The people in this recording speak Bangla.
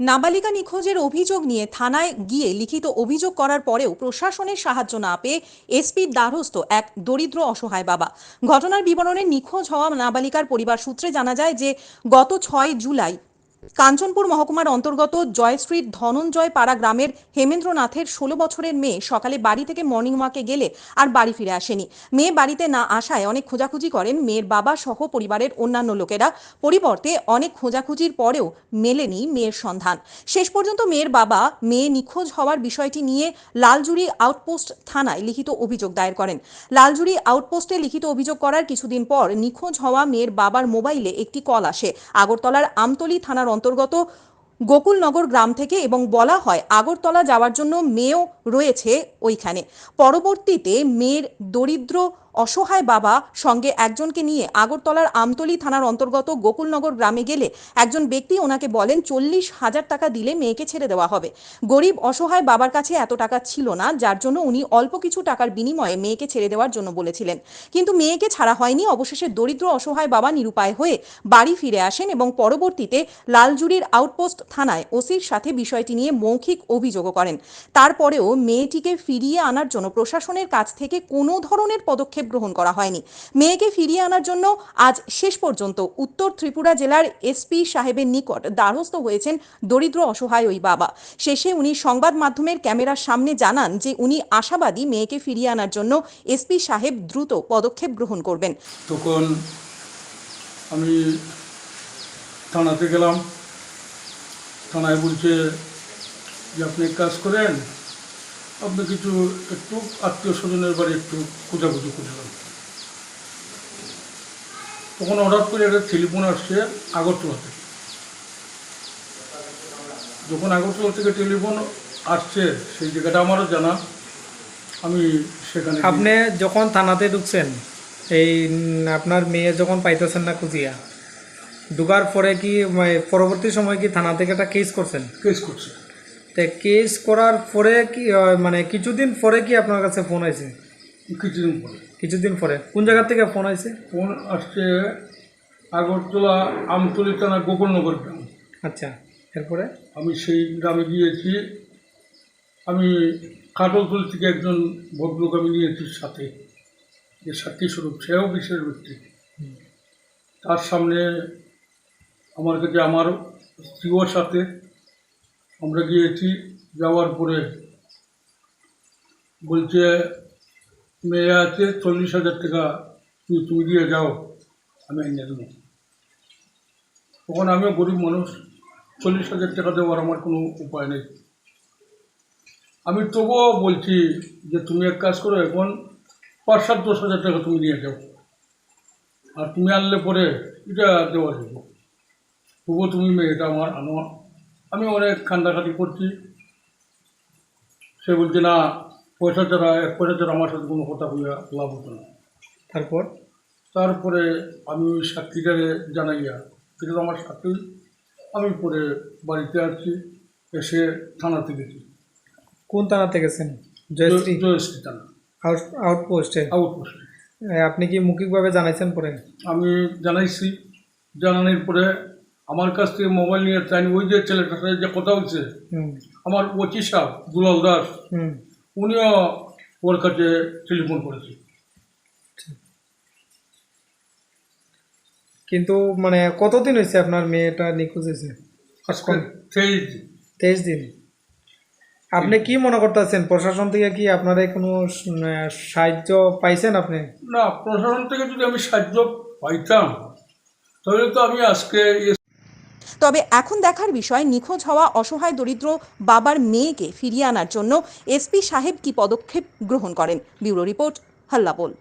নাবালিকা নিখোঁজের অভিযোগ নিয়ে থানায় গিয়ে লিখিত অভিযোগ করার পরেও প্রশাসনের সাহায্য না পেয়ে এসপির দ্বারস্থ এক দরিদ্র অসহায় বাবা। ঘটনার বিবরণে নিখোঁজ হওয়া নাবালিকার পরিবার সূত্রে জানা যায় যে, গত ছয় জুলাই কাঞ্চনপুর মহকুমার অন্তর্গত জয় স্ট্রিট ধনঞ্জয় পাড়া গ্রামের হেমেন্দ্রনাথের ষোলো বছরের মেয়ে সকালে বাড়ি থেকে মর্নিং ওয়াকে গেলে আর বাড়ি ফিরে আসেনি। মেয়ে বাড়িতে না আসায় অনেক খোঁজাখুঁজি করেন মেয়ের বাবা সহ পরিবারের অন্যান্য লোকেরা। পরিবর্তে অনেক খোঁজাখুঁজির পরেও মেলেনি মেয়ের সন্ধান। শেষ পর্যন্ত মেয়ের বাবা মেয়ে নিখোঁজ হওয়ার বিষয়টি নিয়ে লালজুড়ি আউটপোস্ট থানায় লিখিত অভিযোগ দায়ের করেন। লালজুড়ি আউটপোস্টে লিখিত অভিযোগ করার কিছুদিন পর নিখোঁজ হওয়া মেয়ের বাবার মোবাইলে একটি কল আসে। আগরতলার আমতলী থানার অন্তর্গত গোকুলনগর গ্রাম থেকে এবং বলা হয় আগরতলা যাওয়ার জন্য মেয়েও রয়েছে ওইখানে। পরবর্তীতে মেয়ের দরিদ্র অসহায় বাবা সঙ্গে একজনকে নিয়ে আগরতলার আমতলী থানার অন্তর্গত গোকুলনগর গ্রামে গেলে একজন ব্যক্তি ওনাকে বলেন, চল্লিশ হাজার টাকা দিলে মেয়েকে ছেড়ে দেওয়া হবে। গরিব অসহায় বাবার কাছে এত টাকা ছিল না, যার জন্য উনি অল্প কিছু টাকার বিনিময়ে মেয়েকে ছেড়ে দেওয়ার জন্য বলেছিলেন। কিন্তু মেয়েকে ছাড়া হয়নি। অবশেষে দরিদ্র অসহায় বাবা নিরুপায় হয়ে বাড়ি ফিরে আসেন এবং পরবর্তীতে লালজুড়ির আউটপোস্ট থানায় ওসির সাথে বিষয়টি নিয়ে মৌখিক অভিযোগও করেন। তারপরেও মেয়েটিকে ফিরিয়ে আনার জন্য প্রশাসনের কাছ থেকে কোনো ধরনের পদক্ষেপ গ্রহণ করা হয়নি। মেয়েকে ফিরিয়ে আনার জন্য আজ শেষ পর্যন্ত উত্তর ত্রিপুরা জেলার এসপি সাহেবের নিকট দ্বারস্থ হয়েছেন দরিদ্র অসহায় ওই বাবা। শেষে উনি সংবাদ মাধ্যমের ক্যামেরার সামনে জানান যে উনি আশাবাদী মেয়েকে ফিরিয়ে আনার জন্য এসপি সাহেব দ্রুত পদক্ষেপ গ্রহণ করবেন। তখন আমি থানাতে গেলাম। থানায় বলছে যে আপনি কাজ করেন আপনি কিছু একটু আত্মীয় স্বজনের বাড়ি একটু খোঁজাখুঁজি করলাম তখন হঠাৎ করে একটা টেলিফোন আসছে আগরতলা থেকে। যখন আগরতলা থেকে টেলিফোন আসছে সেই জায়গাটা আমারও জানা। আমি সেখানে আপনি যখন থানাতে ঢুকছেন এই আপনার মেয়ে যখন পাইতেছেন না খুঁজিয়া ঢুকার পরে কি পরবর্তী সময় কি থানা থেকে একটা কেস করছেন? কেস করছে। তো কেস করার পরে কি হয়, মানে কিছুদিন পরে কি আপনার কাছে ফোন আইছে? কিছুদিন পরে। কিছুদিন পরে। কোন জায়গা থেকে ফোন আইছে? ফোন আসছে আগরতলা আমতলি থানা গোকুলনগর গ্রাম। আচ্ছা এরপরে? আমি সেই গ্রামে গিয়েছি। আমি কাটলতলি থেকে একজন ভদ্রলোক আমি নিয়েছি সাথে। যে সাক্ষী স্বরূপ সেও বিশেষ ব্যক্তি। তার সামনে আমার কাছে আমার স্ত্রীও সাথে। আমরা গিয়েছি যাওয়ার পরে বলছে, মেয়ে আছে, চল্লিশ হাজার টাকা তুমি তুমি দিয়ে যাও, আমি এনে দেবো। তখন আমিও গরিব মানুষ, চল্লিশ হাজার টাকা দেওয়ার আমার কোনো উপায় নেই। আমি তবুও বলছি যে, তুমি এক কাজ করো, এখন পাঁচ সাত দশ হাজার টাকা তুমি নিয়ে যাও। আর তুমি আনলে পরে এটা দেওয়া যাব। তবুও তুমি মেয়েটা আমার আনো আমি অনেক কান্দাকাটি করছি সে বলছে না পয়সা ছাড়া এক পয়সা ছাড়া আমার সাথে কোনো কথা হইয়া লাভ হতো না। তারপর? তারপরে আমি সাক্ষীটারে জানাইয়া সেটা তো আমার সাক্ষী আমি পরে বাড়িতে আসছি এসে থানাতে গেছি। কোন থানাতে গেছেন? জয়শ্রী? জয়শ্রী থানা। আউট আউটপোস্টে? আউটপোস্টে। আপনি কি মৌখিকভাবে জানাইছেন পরে? আমি জানাইছি। জানানোর পরে আমার কাছ থেকে মোবাইল নিয়ে তাই ওই যে ছেলেটার সাথে যে কথা হচ্ছে আমার ওচি সাহ দুলাল দাস উনিও ওর কাছে টেলিফোন করেছে। কিন্তু মানে কতদিন হয়েছে আপনার মেয়েটা নিখোঁজ হয়েছে? আজকে সেই তেইশ দিন। আপনি কি মনে করতেছেন প্রশাসন থেকে কি আপনারা কোনো সাহায্য পাইছেন আপনি? না প্রশাসন থেকে যদি আমি সাহায্য পাইতাম তাহলে তো আমি আজকে তবে এখন দেখার বিষয়, নিখোঁজ হওয়া অসহায় দরিদ্র বাবার মেয়েকে ফিরিয়ে আনার জন্য এসপি সাহেব কি পদক্ষেপ গ্রহণ করেন? Bureau report, Hallabol.